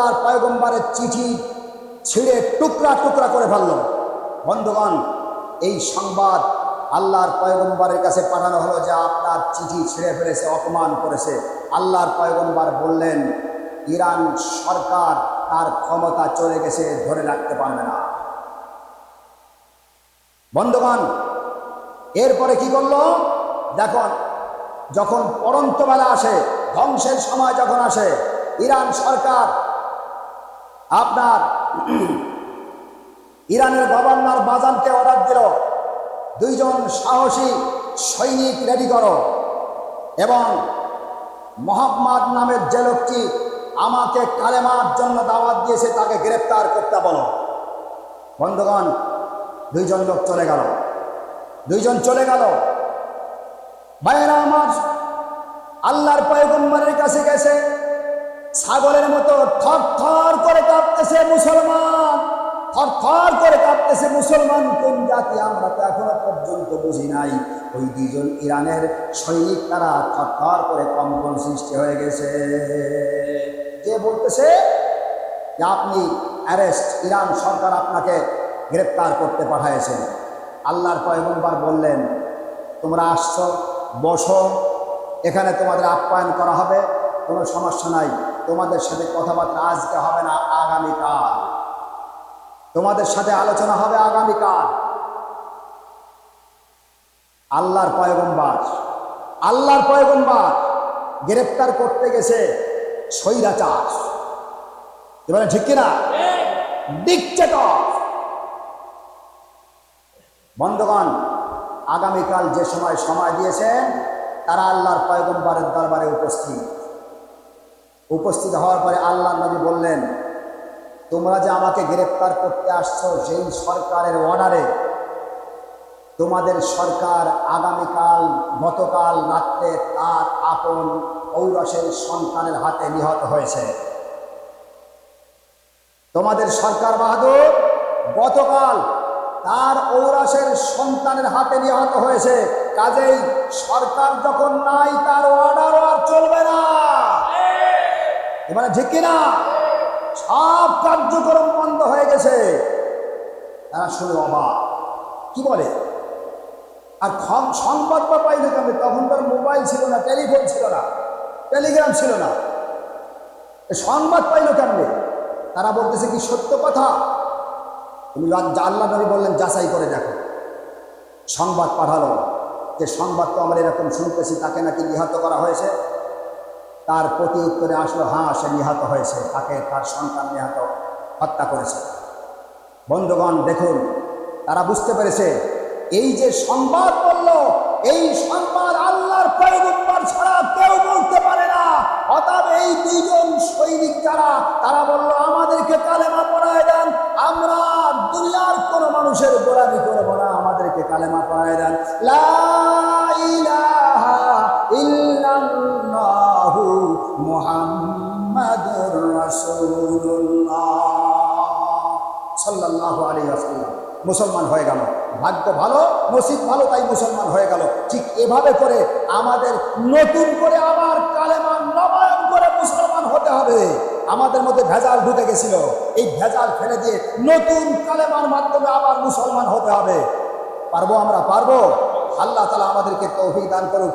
আল্লাহর পয়গম্বরের চিঠি ছিঁড়ে টুকরা টুকরা করে ফেলল। বন্ধুগণ, এই সংবাদ আল্লাহর পয়গম্বরের কাছে পাঠানো হলো যে আপনার চিঠি ছিঁড়ে ফেলেছে, অপমান করেছে। আল্লাহর পয়গম্বর বললেন, ইরান সরকার তার ক্ষমতা চলে গেছে, ধরে রাখতে পারবে না। বন্ধুগণ, এরপরে কি করল? দেখুন, যখন পরন্তবেলা আসে, ধ্বংসের সময় যখন আসে, ইরান সরকার আপনার ইরানের গভর্নর বাজানকে অর্ডার দিল। দুইজন সাহসী সৈনিক রেডি করো এবং মোহাম্মদ নামের যে লোকটি আমাকে কালেমার জন্য দাওয়াত দিয়েছে, তাকে গ্রেপ্তার করতে বলো। বন্ধুগণ, দুইজন লোক চলে গেল। দুইজন চলে গেল। ভাইয়েরা আমার আল্লাহর পয়গম্বরের কাছে গেছে। ছাগলের মতো থর থর করে কাঁপতেছে মুসলমান। থর থর করে কাঁপতেছে মুসলমান। কোন জাতি আমরা তো এখনও পর্যন্ত বুঝি নাই। ওই দুইজন ইরানের সৈনিক তারা থর থর করে কম্পন সৃষ্টি হয়ে গেছে। যে বলতেছে? যে আপনি অ্যারেস্ট ইরান সরকার আপনাকে গ্রেপ্তার করতে পাঠাইছে আল্লাহর পয়গম্বর বললেন, তোমরা আসছো, বসো, এখানে তোমাদের আপ্যায়ন করা হবে। কোনো সমস্যা নাই। তোমাদের সাথে কথাবার্তা আজকে হবে না, আগামীকাল। তোমাদের সাথে আলোচনা হবে আগামীকাল। আল্লাহর পয়গম্বার। আল্লাহর পয়গম্বার গ্রেপ্তার করতে গেছে স্বৈরাচার। এবারে ঠিক কিনা? ডিকটেটর বন্ধগণ, আগামীকাল যে সময় সময় দিয়েছেন তারা আল্লাহর পয়গম্বরের দরবারে উপস্থিত। উপস্থিত হওয়ার পরে আল্লাহ নবী বললেন, তোমরা যে আমাকে গ্রেপ্তার করতে আসছো সেই সরকারের অর্ডারে তোমাদের সরকার আগামীকাল, গতকাল রাত্রে তার আপন ঔরসের সন্তানের হাতে নিহত হয়েছে। তোমাদের সরকার বাহাদুর, গতকাল তার ঔরাসের সন্তানের হাতে নিহত হয়েছে। কাজেই সরকার যখন নাই, তার অর্ডারও আর চলবে এবারে ঠিক কিনা সব কার্যক্রম বন্ধ হয়ে গেছে, তারা শুনে অবাক। কি বলে? আর সংবাদ বা পাইলে কেমন তখন তার মোবাইল ছিল না, টেলিফোন ছিল না, টেলিগ্রাম ছিল না। সংবাদ পাইলো কেমনে? তারা বলতেছে কি সত্য কথা? তুমি আল্লাহ নবী বললেন, যাচাই করে দেখো। সংবাদ পাঠালো যে সংবাদ তো আমরা এরকম শুনতেছি, তাকে নাকি নিহত করা হয়েছে। তার প্রতি উত্তরে আসলো হ্যাঁ সে নিহত হয়েছে, তাকে তার সন্তান নিহত, হত্যা করেছে। বন্ধুগণ, দেখুন, তারা বুঝতে পেরেছে, এই যে সংবাদ বলল, এই সংবাদ আল্লাহর পয়গম্বর ছাড়া কেউ বলতে পারে না। অতএব এই দুইজন সৈনিক যারা, তারা বলল, আমাদেরকে কালেমা পড়ায় দেন, আমরা দুনিয়ার কোন মানুষের গোলামি করব না, আমাদেরকে কালেমা পড়ায় দেন। লা ইলাহা ইল্লাল্লাহু। মুহাম্মাদুর রাসূলুল্লাহ। সাল্লাল্লাহু আলাইহি ওয়াসাল্লাম। মুসলমান হয়ে গেল। ভাগ্য ভালো, নসিব ভালো, তাই মুসলমান হয়ে গেল। ঠিক এভাবে করে আমাদের নতুন করে আবার কালেমা নবায়ন করে মুসলমান হতে হবে। আমাদের মধ্যে ভেজাল ঢুকে গেছিল। এই ভেজাল ফেলে দিয়ে নতুন কালেমার মাধ্যমে আবার মুসলমান হতে হবে। পারব আমরা? পারব? আল্লাহ তালা আমাদেরকে তৌফিক দান করুক।